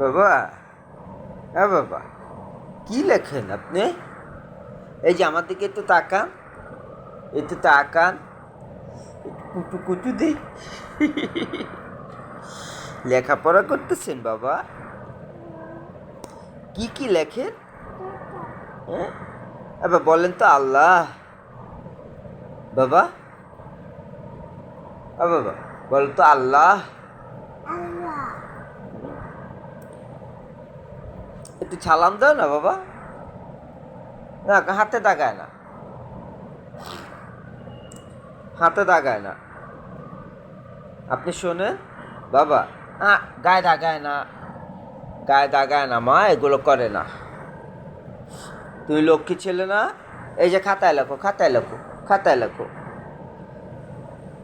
বাবা। হ্যাঁ বাবা, কি লেখেন আপনি? এই যে আমার দিকে একটু তাকান একটু তাকান কুটু কুটু দি লেখাপড়া করতেছেন বাবা? কি কি লেখেন? হ্যাঁ? বলেন তো আল্লাহ। বাবা? বাবা বল তো আল্লাহ। একটু ছালাম দাও না বাবা। না, হাতে দাগায় না। হাতে দাগায় না। আপনি শোনেন। বাবা আ গায়ে দাগায় না। গায়ে দাগায় না, মা, এগুলো করে না। তুই লক্ষ্মী ছেলে না, এই যে খাতায় লেখো খাতায় লেখো খাতায় লেখো।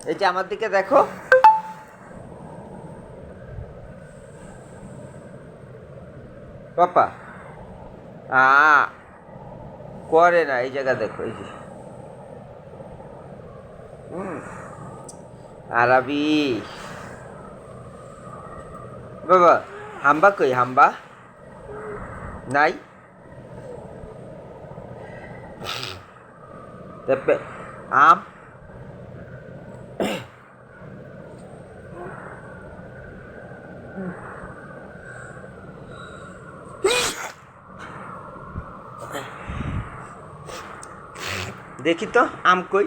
এই যে আমার দিকে দেখো। পাপা আ করে না, এই জায়গা দেখো, এই যে। হুম আরবি। বাবা, হাম্বা কই, হাম্বা? নাই? তারপরে আম। দেখি তো, আম কই?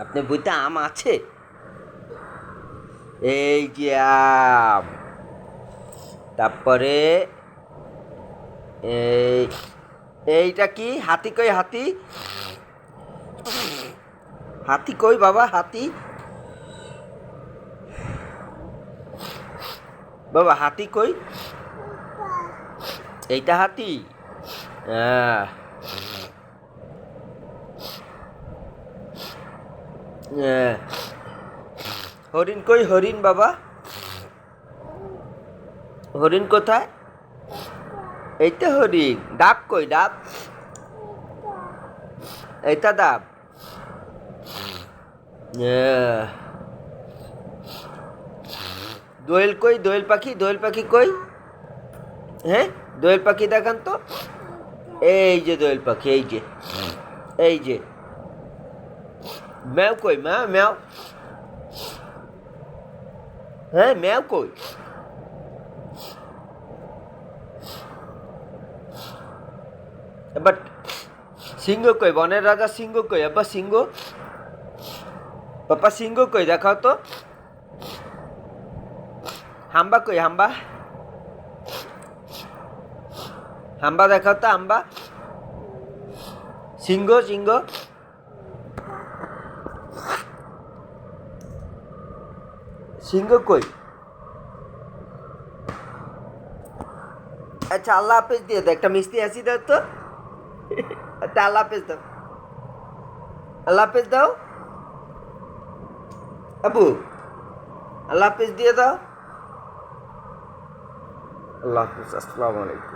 আপনি বইতে আম আছে? এই যে আম। তারপরে এই, এইটা কি? হাতি কই হাতি? হাতি কই বাবা, হাতি? বাবা, হাতি কই? এইটা হাতি? আহ। হরিণ কই? হরিণ বাবা। হরিণ কোথায়? এইটা হরিণ। ডাব কই? ডাব। এইটা ডাব। দোয়েল কই? দোয়েল পাখি? দোয়েল পাখি কই? হ্যাঁ? দোয়েল পাখি দেখান তো। এই যে দোয়েল পাখি, এই যে। এই যে। ম্যাও কই ম্যাও ম্যাও হ্যাঁ ম্যাও কই এবার সিংহ কই বনের রাজা সিংহ কই এবার সিংহ পাপা সিংহ কই দেখাও তো হাম্বা কই হাম্বা হাম্বা দেখাও তো হাম্বা সিংহ সিংহ সিংহ কই আচ্ছা আল্লাহ হাফেজ দিয়ে দাও একটা মিষ্টি হাসি দাও তো। আচ্ছা আল্লাহ হাফেজ দাও। আল্লাহ হাফেজ দাও। আবু, আল্লাহ হাফেজ দিয়ে দাও। আল্লাহ হাফেজ, আসসালামু আলাইকুম।